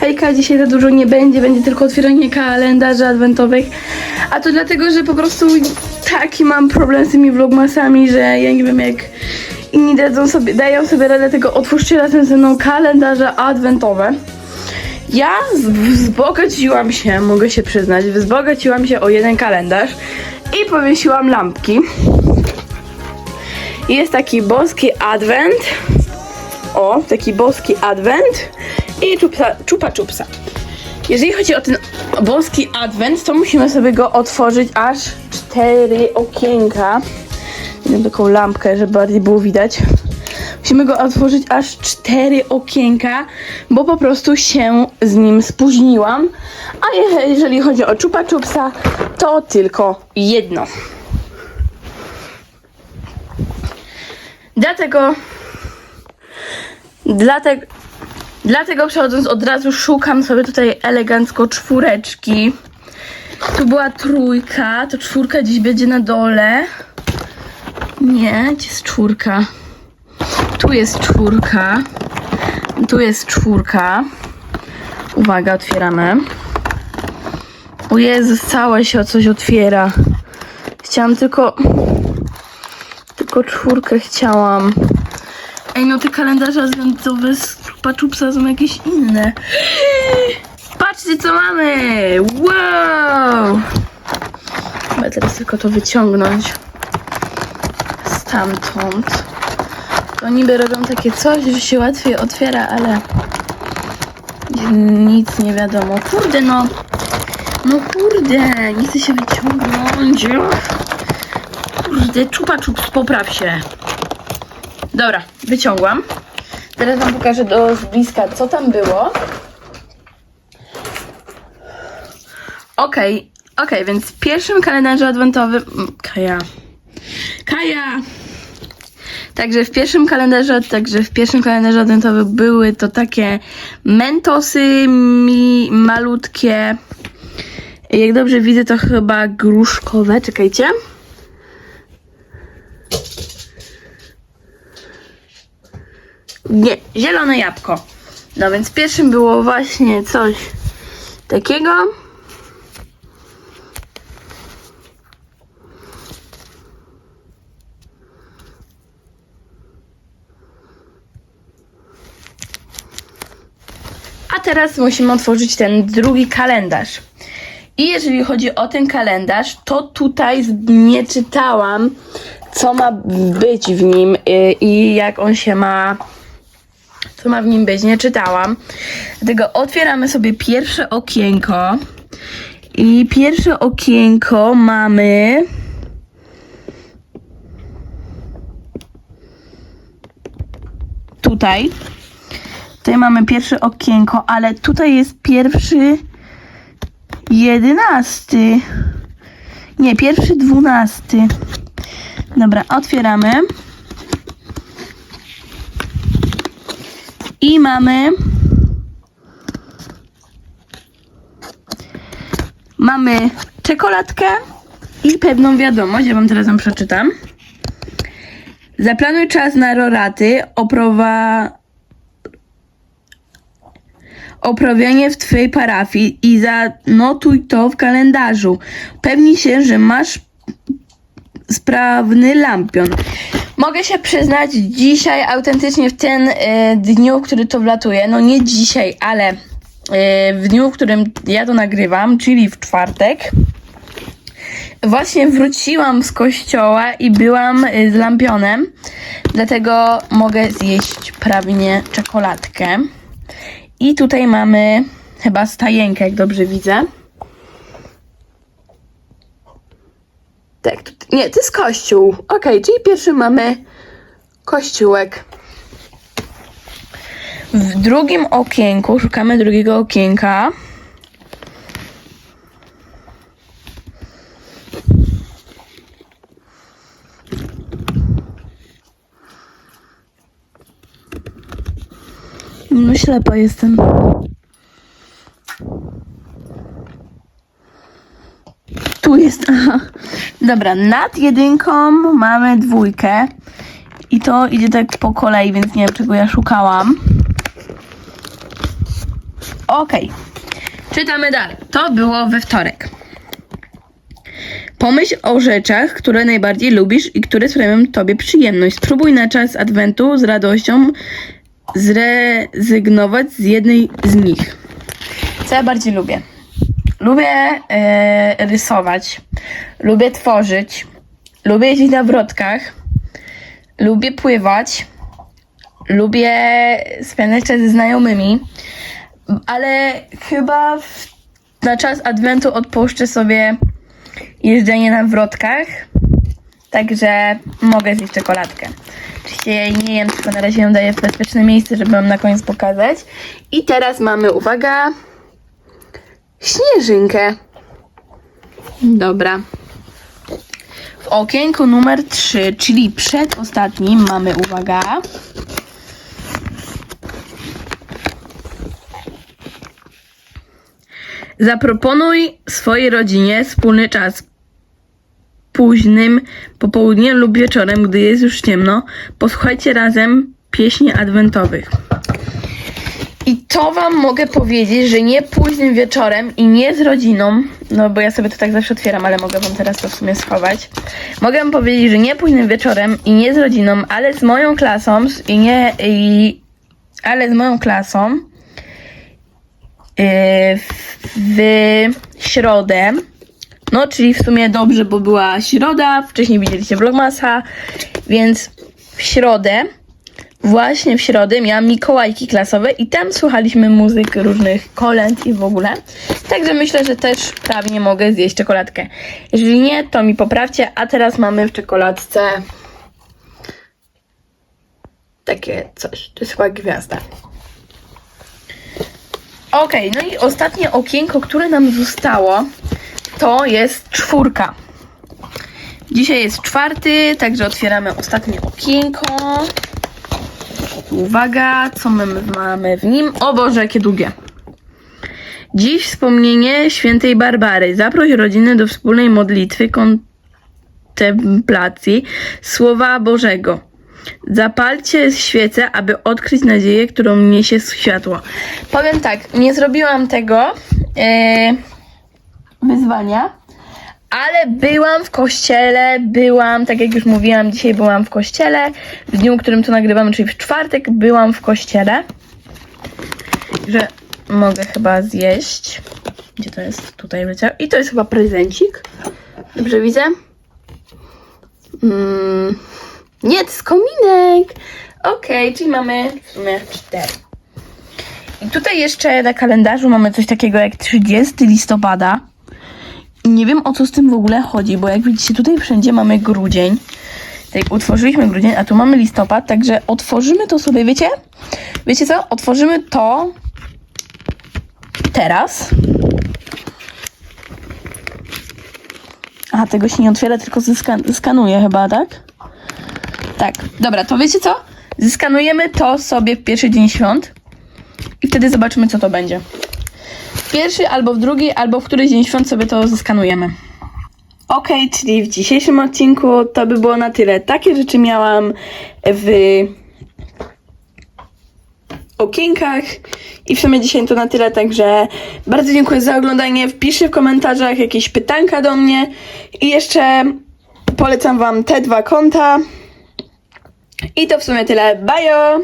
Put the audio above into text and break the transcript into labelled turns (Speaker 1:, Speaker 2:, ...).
Speaker 1: Hejka, dzisiaj za dużo nie będzie, będzie tylko otwieranie kalendarzy adwentowych. A to dlatego, że po prostu taki mam problem z tymi vlogmasami, że ja nie wiem jak inni dadzą sobie, dają sobie radę, tego otwórzcie razem ze mną kalendarze adwentowe. Ja wzbogaciłam się, mogę się przyznać, wzbogaciłam się o jeden kalendarz i powiesiłam lampki. Jest taki boski adwent. O, taki boski adwent i czupsa, czupa czupsa. Jeżeli chodzi o ten boski adwent, to musimy sobie go otworzyć aż cztery okienka. Mam taką lampkę, żeby bardziej było widać. Musimy go otworzyć aż cztery okienka, bo po prostu się z nim spóźniłam. A je- jeżeli chodzi o czupa czupsa, to tylko jedno. Dlatego Dlatego, dlatego przechodząc od razu szukam sobie tutaj elegancko czwóreczki. Tu była trójka, to czwórka dziś będzie na dole. Nie, gdzie jest czwórka? Tu jest czwórka. Tu jest czwórka. Uwaga, otwieramy. O Jezus, całe się o coś otwiera. Chciałam tylko... Tylko czwórkę chciałam. Ej, no te kalendarze adwentowe paczupsa są jakieś inne. Patrzcie, co mamy! Wow! Chyba teraz tylko to wyciągnąć stamtąd. To niby robią takie coś, że się łatwiej otwiera, ale nic nie wiadomo. Kurde, no. No kurde, nie chce się wyciągnąć. Kurde, czupa czups, popraw się. Dobra, wyciągłam. Teraz wam pokażę do z bliska, co tam było. Okej, okej, więc w pierwszym kalendarzu adwentowym... mm, Kaja. Kaja! Także w pierwszym kalendarzu, także w pierwszym kalendarzu adwentowym były to takie mentosy mi malutkie. Jak dobrze widzę, to chyba gruszkowe. Czekajcie. Nie, zielone jabłko. No więc pierwszym było właśnie coś takiego. A teraz musimy otworzyć ten drugi kalendarz. I jeżeli chodzi o ten kalendarz, to tutaj nie czytałam, co ma być w nim y, i jak on się ma co ma w nim być, nie czytałam. Dlatego otwieramy sobie pierwsze okienko. I pierwsze okienko mamy. Tutaj. Tutaj mamy pierwsze okienko, ale tutaj jest pierwszy jedenasty. Nie, pierwszy dwunasty. Dobra, otwieramy. I mamy. Mamy czekoladkę i pewną wiadomość. Ja wam teraz ją przeczytam. Zaplanuj czas na roraty, oprowa... oprawianie w twojej parafii i zanotuj to w kalendarzu. Pewnij się, że masz sprawny lampion. Mogę się przyznać, dzisiaj autentycznie w ten e, dniu, który to wlatuje, no nie dzisiaj, ale e, w dniu, w którym ja to nagrywam, czyli w czwartek, właśnie wróciłam z kościoła i byłam e, z lampionem, dlatego mogę zjeść prawnie czekoladkę. I tutaj mamy chyba stajenkę, jak dobrze widzę. Tak, nie, to jest kościół. Okej, czyli pierwszy mamy kościółek. W drugim okienku, szukamy drugiego okienka. No ślepa jestem. Tu jest, aha. Dobra, nad jedynką mamy dwójkę. I to idzie tak po kolei, więc nie wiem czego ja szukałam. Okej. Czytamy dalej. To było we wtorek. Pomyśl o rzeczach, które najbardziej lubisz i które sprawiają tobie przyjemność. Spróbuj na czas adwentu z radością zrezygnować z jednej z nich. Co ja bardziej lubię? Lubię e, rysować, lubię tworzyć, lubię jeździć na wrotkach, lubię pływać, lubię spędzać czas ze znajomymi, ale chyba w, na czas adwentu odpuszczę sobie jeżdżenie na wrotkach, także mogę zjeść czekoladkę. Oczywiście jej nie jem, tylko na razie ją daję w bezpieczne miejsce, żeby wam na koniec pokazać. I teraz mamy, uwaga, śnieżynkę. Dobra. W okienku numer 3, czyli przedostatnim mamy, uwaga, Zaproponuj swojej rodzinie wspólny czas. Późnym popołudniem lub wieczorem, gdy jest już ciemno, posłuchajcie razem pieśni adwentowych. I to wam mogę powiedzieć, że nie późnym wieczorem i nie z rodziną, no bo ja sobie to tak zawsze otwieram, ale mogę wam teraz to w sumie schować. Mogę wam powiedzieć, że nie późnym wieczorem i nie z rodziną, ale z moją klasą i nie i ale z moją klasą yy, w środę. No, czyli w sumie dobrze, bo była środa, wcześniej widzieliście vlogmasa, więc w środę, właśnie w środę miałam Mikołajki klasowe i tam słuchaliśmy muzyk różnych kolęd i w ogóle. Także myślę, że też prawnie mogę zjeść czekoladkę. Jeżeli nie, to mi poprawcie, a teraz mamy w czekoladce takie coś, to jest chyba gwiazda. Okej, no i ostatnie okienko, które nam zostało, to jest czwórka. Dzisiaj jest czwarty, także otwieramy ostatnie okienko. Uwaga, co my mamy w nim? O Boże, jakie długie. Dziś wspomnienie świętej Barbary. Zaproś rodzinę do wspólnej modlitwy, kontemplacji Słowa Bożego. Zapalcie świecę, aby odkryć nadzieję, którą niesie światło. Powiem tak, nie zrobiłam tego e, wyzwania, ale byłam w kościele, byłam, tak jak już mówiłam, dzisiaj byłam w kościele. W dniu, w którym to nagrywamy, czyli w czwartek, byłam w kościele. Że mogę chyba zjeść. Gdzie to jest? Tutaj leciał. I to jest chyba prezencik. Dobrze widzę? Mm. Nie, to jest kominek. Okej, czyli mamy w sumie cztery. I tutaj jeszcze na kalendarzu mamy coś takiego jak 30 listopada. Nie wiem o co z tym w ogóle chodzi, bo jak widzicie tutaj wszędzie mamy grudzień. Tak, utworzyliśmy grudzień, a tu mamy listopad, także otworzymy to sobie, wiecie? Wiecie co? Otworzymy to teraz. A, tego się nie otwiera, tylko zeskan- skanuje chyba, tak? Tak, dobra, to wiecie co? Zeskanujemy to sobie w pierwszy dzień świąt i wtedy zobaczymy, co to będzie. W pierwszy, albo w drugi, albo w któryś dzień świąt sobie to zeskanujemy. Okej, czyli w dzisiejszym odcinku to by było na tyle. Takie rzeczy miałam w okienkach i w sumie dzisiaj to na tyle, także bardzo dziękuję za oglądanie. Wpiszcie w komentarzach jakieś pytanka do mnie i jeszcze polecam wam te dwa konta. I to w sumie tyle. Bajo!